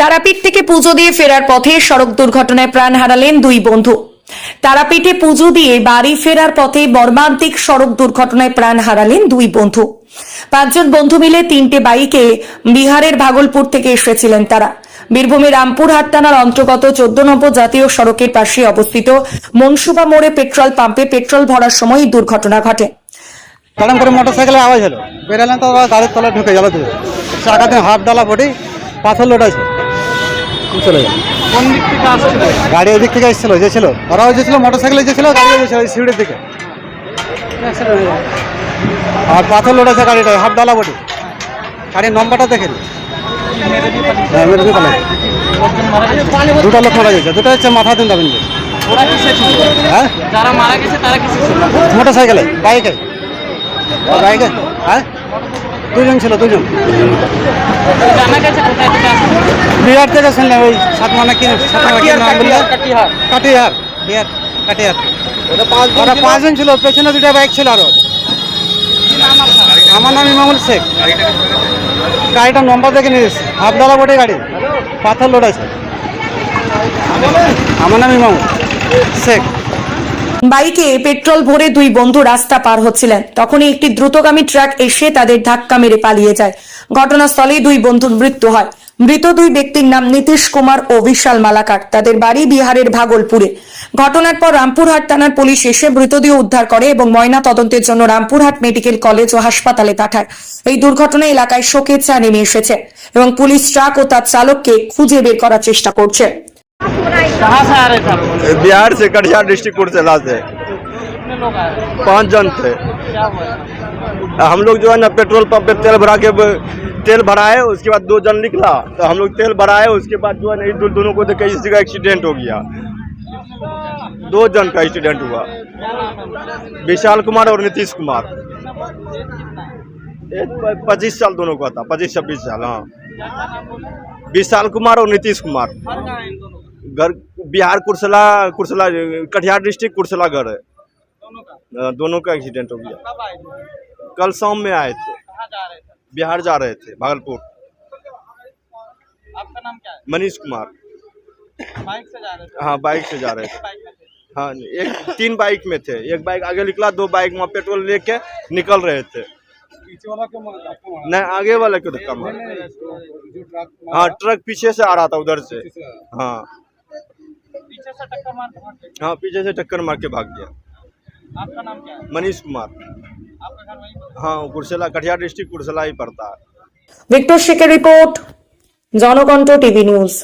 তারাপীঠ থেকে পুজো দিয়ে ফেরার পথে সড়ক দুর্ঘটনায় প্রাণ হারালেন দুই বন্ধু। তারাপীঠে পুজো দিয়ে বাড়ি ফেরার পথে মর্মান্তিক সড়ক দুর্ঘটনায় প্রাণ হারালেন দুই বন্ধু। পাঁচজন বন্ধু মিলে তিনটে বাইকে বিহারের ভাগলপুর থেকে এসেছিলেন তারা। বীরভূমের রামপুরহাট থানার অন্তর্গত চোদ্দ নম্বর জাতীয় সড়কের পাশে অবস্থিত মনসুবা মোড়ে পেট্রোল পাম্পে পেট্রোল ভরার সময় দুর্ঘটনা ঘটে। হঠাৎ করে মোটর সাইকেলের আওয়াজ হলো বেরালেন তো, গাড়ির ঢুকে গেল চাকাতে হাফ ডালা বডি পাথর চলে গেল কোন দিক থেকে আসছিল? গাড়ি ওই দিক থেকে এসেছিল যে ছিল? ওরাও যেছিল মোটর সাইকেলে যেছিল গাড়ি যেছিল ওই সিঁড়ির দিকে। আর পাথর লোড আছে গাড়িটায় হাফ ডালা বডি গাড়ির নম্বরটা দেখেন দুটো লোক মারা গেছে দুটো হচ্ছে মাথা দিন যাবেন হ্যাঁ? যারা মারা গেছে তারা মোটর সাইকেলে বাইকে। বাইকে? হ্যাঁ? দুজন ছিল দুজন। জানা গেছে কোথায়? বিহার থেকে শুনলাম ওই সাত মানে কি সাত মানে কি নাম বললে? কাটিহার। কাটিহার বিহার কাটিহার। ওরা পাঁচজন ছিল পেছনে দুটা বাইক ছিল আরও। আমার নাম ইমামুল শেখ। গাড়িটা নম্বর দেখে নিয়েছি হাফডালা বটে গাড়ি। পাথর লোড আছে আমার নাম ইমামুল শেখ। বাইকে পেট্রোল ভরে দুই বন্ধু রাস্তা পার হচ্ছিলেন। তখনই একটি দ্রুতগামী ট্রাক এসে তাদের ধাক্কা মেরে পালিয়ে যায়। ঘটনাস্থলেই দুই বন্ধুর মৃত্যু হয়। মৃত দুই ব্যক্তির নাম নীতিশ কুমার ও বিশাল মালাকার তাদের বাড়ি বিহারের ভাগলপুরে ঘটনার পর রামপুরহাট থানার পুলিশ এসে মৃতদেহ উদ্ধার করে এবং ময়না তদন্তের জন্য রামপুরহাট মেডিকেল কলেজ ও হাসপাতালে পাঠায় এই দুর্ঘটনায় এলাকায় শোকের চা নেমে এসেছে এবং পুলিশ ট্রাক ও তার চালককে খুঁজে বের করার চেষ্টা করছে कहाँ से आ रहे थे आप बिहार से कटिहार डिस्ट्रिक्ट कुर्सेला से कितने लोग आए पांच जन थे क्या हुआ हम लोग जो है ना पेट्रोल पंप पे तेल भरा के तेल भराए उसके बाद दो जन निकला। तो हम लोग तेल भराए उसके बाद जो है ना इस दो- दोनों को देख इसी का एक्सीडेंट हो गया। दो जन का एक्सीडेंट हुआ। है? विशाल कुमार और नीतीश कुमार। है? पच्चीस साल दोनों का था पच्चीस छब्बीस साल हाँ। विशाल कुमार और नीतीश कुमार। घर है बिहार कुर्सला कुर्सला कटिहार डिस्ट्रिक्ट कुर्सला घर है। दोनों का? दोनों का एक्सीडेंट हो गया। कल शाम में आए थे। जा रहे थे? बिहार जा रहे थे भागलपुर। आपका नाम क्या है? मनीष कुमार। बाइक से जा रहे थे? हाँ बाइक से जा रहे थे। हाँ एक तीन बाइक में थे। एक बाइक आगे निकला दो बाइक वहाँ पेट्रोल लेके निकल रहे थे। नहीं आगे वाले को धक्का मारा। हाँ ट्रक पीछे से आ रहा था उधर से। हाँ। पीछे से टक्कर मार हाँ पीछे से टक्कर मार के भाग गया। आपका नाम क्या है? मनीष कुमार। हाँ कुरसेला कटिहार डिस्ट्रिक्ट कुर्सला ही पड़ता है। Victor Shekhar report Janakanth TV news.